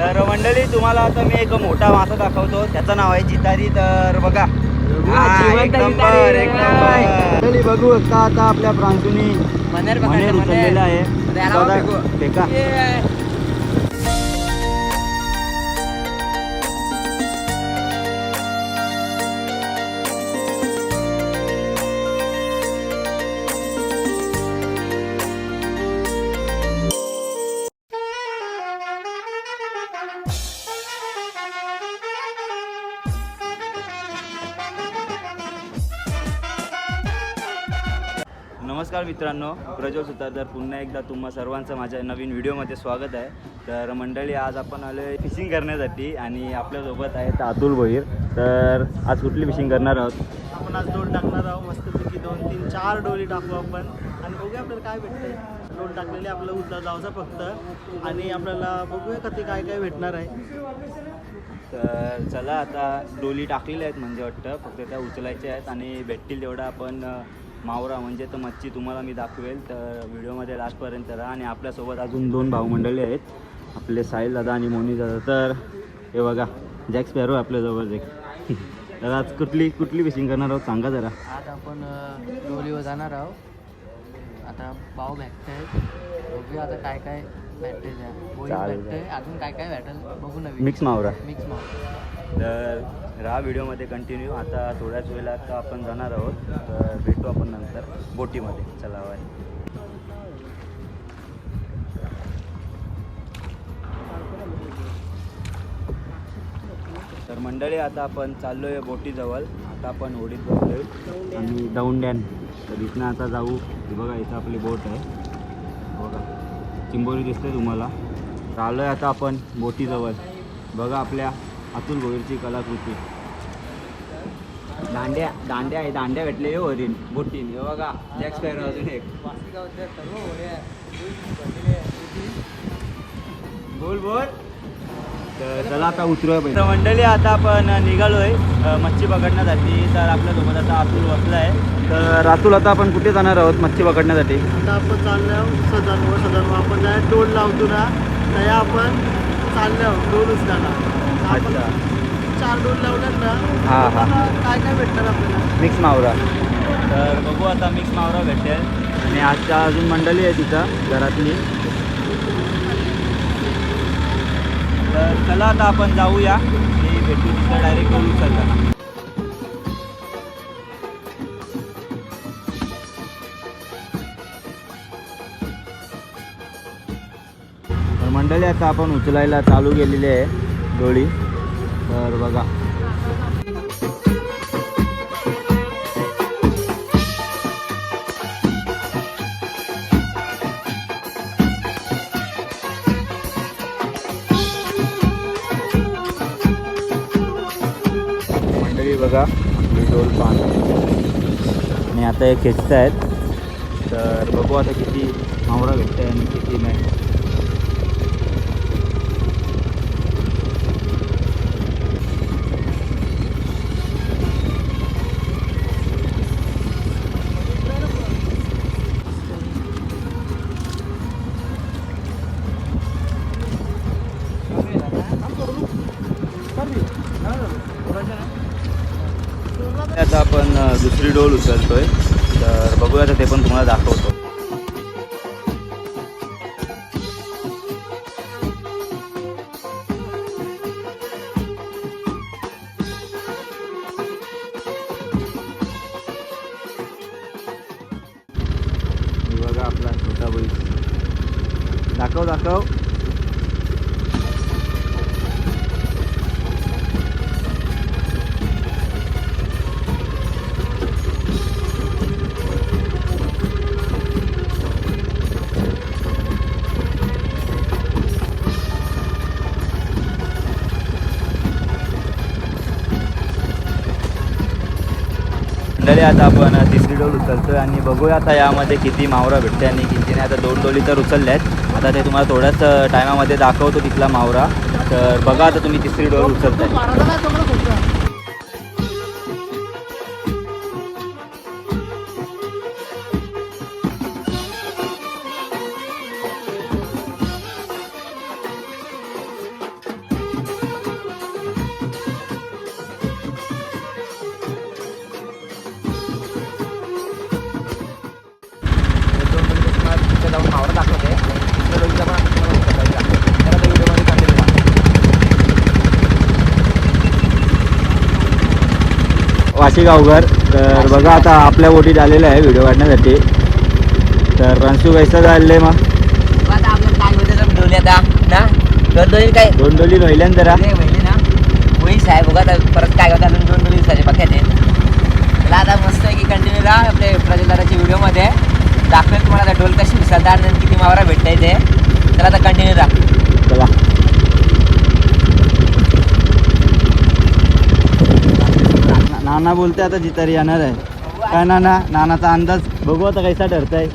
तर मंडळी तुम्हाला आता मी एक मोठा मासा दाखवतो. त्याचं नाव आहे जितारी तर बघा. जिवंत एक नंबर जितारी. एक नंबर मंडळी बघू शकता आता आपल्या प्रांतुनी मनेर मनेर उचललेला आहे. नमस्कार मित्रांनो प्रज्वल सुतार तर पुन्हा एकदा तुम्हा सर्वांचं माझ्या नवीन व्हिडिओमध्ये स्वागत आहे. तर मंडळी आज आपण आलो आहे फिशिंग करण्यासाठी आणि आपल्यासोबत आहेत अतुल भोईर. तर आज कुठली फिशिंग करणार आहोत? आपण आज डोल टाकणार आहोत मस्तपैकी दोन तीन चार डोली टाकू आपण. आणि बघूया आपल्याला काय भेटतंय. डोल टाकलेले आपलं उचला जायचं फक्त. आणि आपल्याला बघूया का ते काय काय भेटणार आहे. तर चला आता डोली टाकलेल्या आहेत म्हणजे वाटतं. फक्त त्या उचलायच्या आहेत आणि भेटतील तेवढा आपण मावरा म्हणजे तर मच्छी तुम्हाला मी दाखवेल तर व्हिडिओमध्ये लास्टपर्यंत राहा आणि आपल्यासोबत अजून दोन भाऊ मंडळी आहेत आपले साहिल दादा आणि मोनी दादा. तर हे बघा जॅक स्पॅरो आहे आपल्याजवळ एक. तर आज कुठली कुठली फिशिंग करणार आहोत सांगा जरा. आज आपण डोलीवर जाणार आहोत. आता पाव भेटतंय. बघूया आता काय काय भेटतंय. भेटतंय. अजून काय काय भेटेल बघू नवीन. मिक्स मावरा. मिक्स माव तर राहा व्हिडिओमध्ये कंटिन्यू आता थोड्याच वेळात आपण जाणार आहोत. तर भेटू आपण नंतर बोटीमध्ये. चला बाय तर मंडळी आता आपण चाललो आहे बोटीजवळ. आता आपण होडीत बसलो आणि दौंड्यान. तर इथनं आता जाऊ. बघा इथं आपली बोट आहे. बघा चिंबोरी दिसते तुम्हाला. चाललो आहे आता आपण बोटीजवळ. बघा आपल्या अतुल भोईरची कलाकृती. दांड्या दांड्या आहे दांड्या भेटले हो वरील बोटीन हे बघा जॅक स्पॅरो अजून एक. बोल बोल. तर चला आता उतरूया पाहिजे मंडळी आता आपण निघालोय मच्छी पकडण्यासाठी. तर आपल्यासोबत आता अतुल बसला आहे तर अतुल आता आपण कुठे जाणार आहोत मच्छी पकडण्यासाठी? आता आपण चाललो आहोत सदनवर सदनवर आपण काय डोल लावतो ना. त्या आपण चाललो आहोत डोल उचलायला. आपण चार डोल लावल्यात ना. हा, हा. काय काय भेटणार आपल्याला? मिक्स मावरा. तर बघू आता मिक्स मावरा भेटेल. आणि आजच्या अजून मंडळी आहे तिथं घरातली. तर चला आता आपण जाऊया. आणि भेटू तिथं डायरेक्ट बोलू उचलताना तर मंडळी आता आपण उचलायला चालू केलेली आहे. डोळी. तर बघा. मंडळी बघा आपली डोल पान आणि आता हे खेचत आहेत तर बघू आता किती मावरा भेटत आहे आणि किती नाही. डोल उचलतोय. तर बघूया तर ते पण तुम्हाला दाखवतो. बघा आपला छोटा बैल. दाखव दाखव. मंडळी आता आपण तिसरी डोल उचलतोय आणि बघूया आता यामध्ये किती मावरा भेटते आणि किती नाही आता दोन डोली तर उचलल्या आहेत. आता ते तुम्हाला थोड्याच टायमामध्ये दाखवतो तिथला मावरा. तर बघा आता तुम्ही तिसरी डोल उचलताय. वाशीगावकर तर बघा आता आपल्या बोटीत आलेलं आहे व्हिडिओ काढण्यासाठी. तर रणसू कैसा चाललंय मग? दोन डोली काय? दोन डोली ना? वहीच आहे बघा परत काय होतं दोन डोली दिवसाचे आहे त्याला आता मस्त आहे की कंटिन्यू राहा आपले प्रजलदाराच्या व्हिडिओमध्ये दाखवेल तुम्हाला आता डोल कशी आणि किती मावरा भेटता येते तर आता कंटिन्यू राहा चला ना- नाना बोलते आता जितारी येणार आहे. काय नाना? नानाचा अंदाज बघू आता कैसा ठरताय.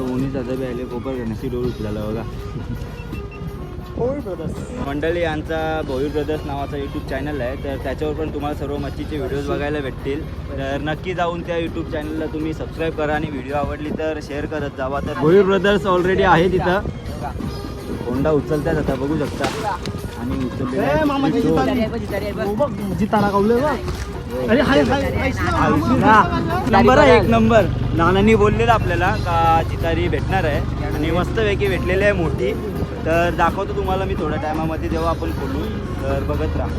उन्ही दादा बी आले कोपर घेण्याची डोळ उचलायला बघा. मंडळी यांचा भोईर ब्रदर्स नावाचा यूट्यूब चॅनल आहे. तर त्याच्यावर पण तुम्हाला सर्व मच्छीचे व्हिडिओज बघायला भेटतील. तर नक्की जाऊन त्या यूट्यूब चॅनलला तुम्ही सबस्क्राईब करा आणि व्हिडिओ आवडली तर शेअर करत जावा. तर भोईर ब्रदर्स ऑलरेडी आहे तिथं होंडा उचलतात आता बघू शकता. आणि नंबर आहे एक नंबर. नानांनी बोललेलं आपल्याला का जितारी भेटणार आहे. आणि मस्तपैकी भेटलेली आहे मोठी. तर दाखवतो तुम्हाला मी थोड्या टायमामध्ये जेव्हा आपण खोलू तर बघत राहा.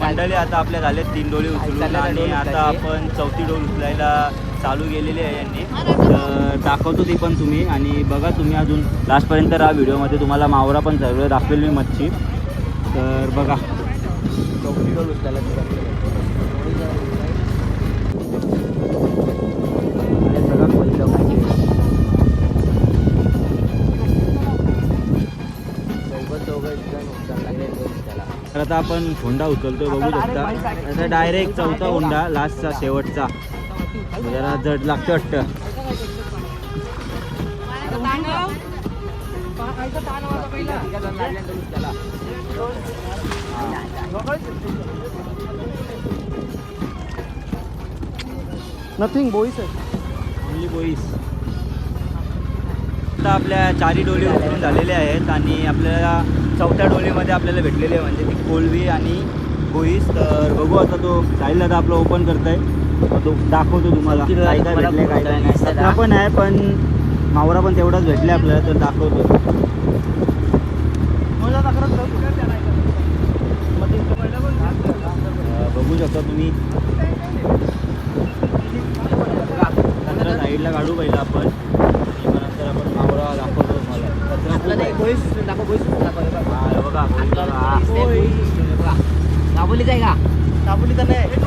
मंडळी आता आपल्या झाले तीन डोळे उचलून आणि आता आपण चौथी डोल उचलायला चालू गेलेली आहे यांनी. तर दाखवतो ती पण तुम्ही आणि बघा तुम्ही अजून लास्टपर्यंत राहा व्हिडिओमध्ये. तुम्हाला मावरा पण सर्व दाखवेल मी मच्छी. तर बघा. चौथी डोल उचलायला आता आपण होंडा उचलतोय बघू शकता. आता डायरेक्ट चौथा होंडा लास्टचा शेवटचा. जरा जड लागतं वाटतं. नथिंग बॉईस आहे ओनली बोईस आता आपल्या चारी डोली उचलून झालेल्या आहेत आणि आपल्याला चौथ्या डोलीमध्ये आपल्याला भेटलेले आहे. म्हणजे ती कोलवी आणि बोईस तर बघू आता तो साहिल दादा आपलं ओपन करताय. मग तो दाखवतो तुम्हाला. काय काय भेटले काय काय नाही. ना? पण आहे पण मावरा पण तेवढाच भेटले आपल्याला तर दाखवतो. बघू शकता तुम्ही कचरा साईडला काढू पहिला आपण आणि मग नंतर आपण मावरा दाखवतो तुम्हाला कचरा खूप आहे. हा, हे बघा हा. दाबोलीच आहे का दाबोली तर नाही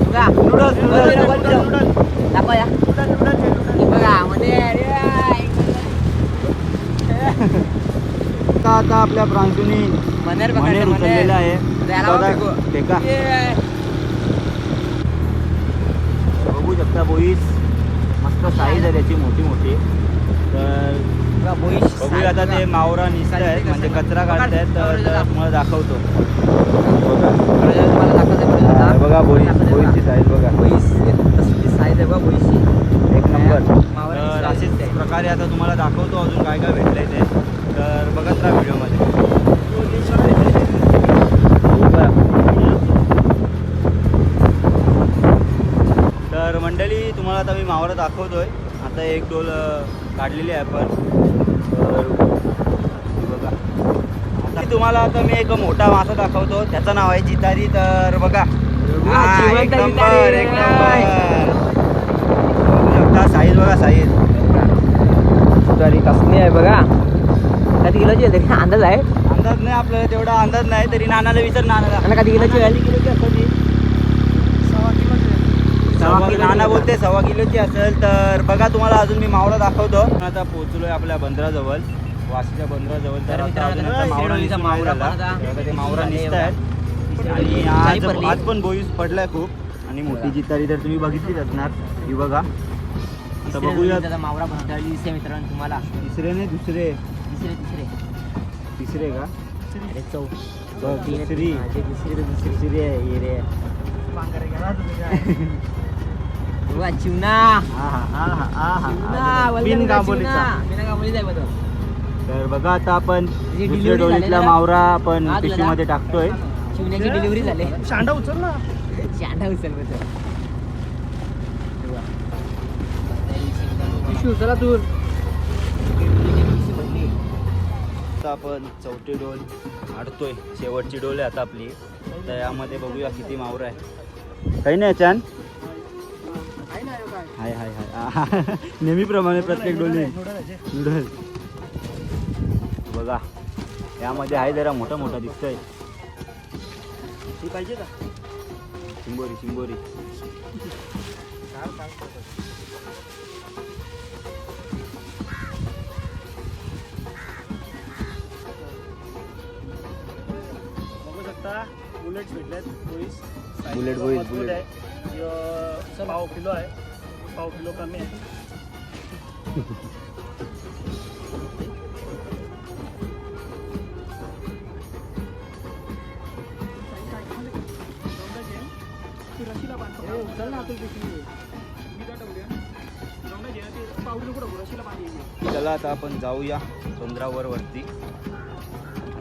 बघा नूडल्स, नूडल्स. दाखवा या हे बघा मध्ये अरे आता आपल्या प्रांशूनी मनेर मनेर उचललेला आहे. बघा, शकता बोईस. मस्त साईज आहे त्याची मोठी मोठी. तर बघा, बघूया आता ते मावरा निसत आहेत म्हणजे कचरा काढतायत तर तर तुम्हाला दाखवतो. बघा बघा. बोईस बोईसची बघा. साईज बघा. बोईस तसली साईज आहे बघा बोईसची. एक नंबर मावरा तर निसत अशीच आहे. प्रकारे आता तुम्हाला दाखवतो अजून काय काय भेटलंय ते. तर बघत राहा व्हिडिओमध्ये. तर मंडळी तुम्हाला आता मी मावरा दाखवतोय. आता एक डोल काढलेली आहे आपण. तर हे बघा. आता तुम्हाला आता मी एक मोठा मासा दाखवतो. त्याचं नाव आहे जितारी. तर बघा. एक नंबर. एक नंबर साईज बघा साईज तरी कसली आहे बघा. कधी किलोची आहे तरी अंदाज आहे. अंदाज नाही आपल्याला तेवढा अंदाज नाही तरी नानाला विचार नानाला. कधी किलोची. आहे? सव्वा किलोची नाना. बोलते सव्वा किलोची असेल तर बघा तुम्हाला अजून मी मावळा दाखवतो. आता पोहोचलोय आपल्या बंदराजवळ. वाशीच्या बंदराजवळ तर मावळा शिरोलीचा निसून नाही मावळा झाला. पण आता तर आता ते मावळा झाले निसत आहेत. आणि आज. आज पण बोईस पडलाय खूप. आणि मोठी जितारी तर तुम्ही बघितलीच असणार. ही बघा. आता बघूया त्याचा मावरा दिसते मित्रांनो तुम्हाला. तिसरे नाही दुसरे. तिसरे तिसरे. तिसरे का? अरे चौ. बघ, दुसरी. माझे दुसरी तर दुसरी. तिसरी आहे ही रे. चिवना. आहा, आहा, आहा. चिवना बिन गांबोलीचा. तर बघा आता आपण जी दुसऱ्या delivery डोळीतला झालेला- मावरा आपण हा, तुला पिशवीमध्ये टाकतोय. चिवण्याची डिलिव्हरी झाली. शांडा उचल ना. चांडा उचल बघ तो. चला दूर. आता आपण चौथी डोल आडतोय. शेवटची डोल आहे आता आपली. तर यामध्ये बघूया किती मावर आहे. काही नाही छान हाय हाय हाय. नेहमीप्रमाणे प्रत्येक डोली नूडल बघा. यामध्ये आहे जरा मोठा मोठा दिसतोय. आहे पाहिजे का शिंबोरी शिंबोरी बघू शकता बुलेट्स भेटलेत बोईस बुलेट बोईस, बुलेट. आहे. ह्यो पाव किलो आहे. पाव किलो कमी आहे. चला आता आपण जाऊया चंद्रावर वरती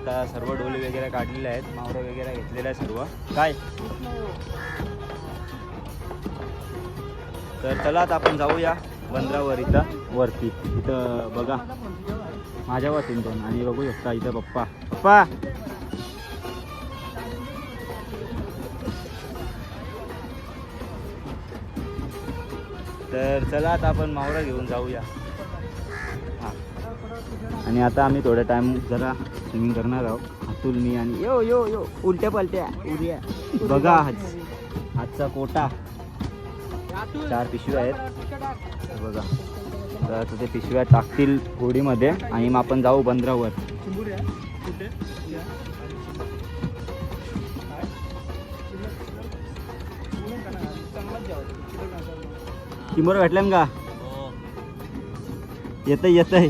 आता सर्व डोले वगैरे काढलेले आहेत मावरं वगैरे घेतलेलं आहे सर्व. काय? तर चला आता आपण जाऊया बंदरावर इथं वरती. इथं बघा. माझ्या वॉशिंग्टन आणि बघू शकता इथं पप्पा. पप्पा! तर चला आता आपण मावरा घेऊन जाऊया. हां. आणि आता आम्ही थोडा टाइम जरा स्विमिंग करणार आहोत. अतुल मी आणि यो यो यो. उलट्या पलट्या. उड्या. बघा आज. आजचा कोटा. चार पिशव्या आहेत. बघा. तर ते पिशव्या टाकतील होडीमध्ये आणि मग आपण जाऊ बंदरावर. किमोर भेटल्या का? येत येतंय.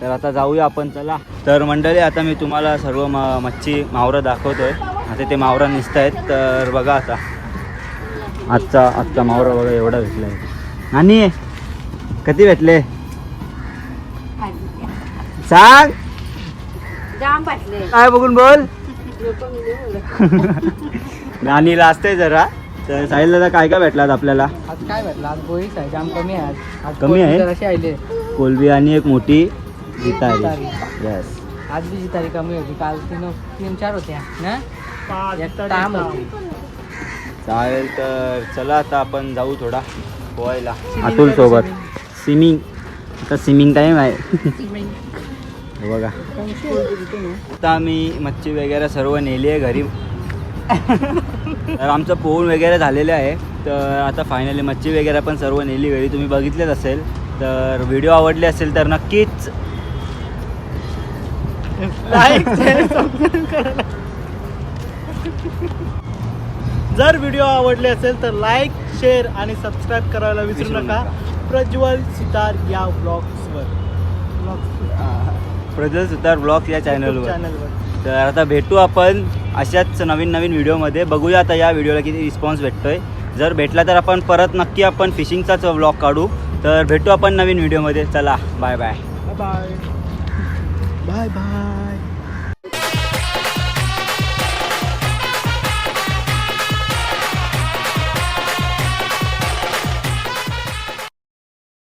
तर आता जाऊया आपण चला. तर मंडळी आता मी तुम्हाला सर्व म मच्छी मावरं दाखवतोय. आता ते मावरं निसत आहेत तर बघा आता. आजचा आजचा मावरा बघा एवढा भेटला आहे आणि किती भेटले? सांग. काय बघून बोल. नानी लाजते जरा. तर साहिल दादा काय काय भेटलात आपल्याला? आज काय भेटलं? आज बोईस आहे. जाम कमी आहे कमी आहे? कोळी जराशी आले कोलबी आणि एक मोठी. जितारी. येस आज बी तारीख कमी होती काल तीन तीन चार होत्या ना? एक ताम होती. चालेल तर चला आता आपण जाऊ थोडा पोहायला. अतुल सोबत. स्विमिंग आता स्विमिंग टाईम आहे. हे बघा. आता आम्ही मच्छी वगैरे सर्व नेली आहे घरी. तर आमचं पोहून वगैरे झालेलं आहे. तर आता फायनली मच्छी वगैरे पण सर्व नेली. घरी तुम्ही बघितलेच असेल. तर व्हिडिओ आवडले असेल तर नक्कीच जर व्हिडिओ आवडले असेल तर लाईक शेअर आणि सबस्क्राईब करायला विसरू नका. प्रज्वल सितार या ब्लॉग्सवर प्रज्वल सुतार ब्लॉग या चॅनलवर चॅनलवर तर आता भेटू आपण अशाच नवीन नवीन व्हिडिओमध्ये बघूया आता या व्हिडिओला किती रिस्पॉन्स भेटतोय. जर भेटला तर आपण परत नक्की आपण फिशिंगचाच व्लॉग काढू. तर भेटू आपण नवीन व्हिडिओमध्ये चला bye bye bye bye bye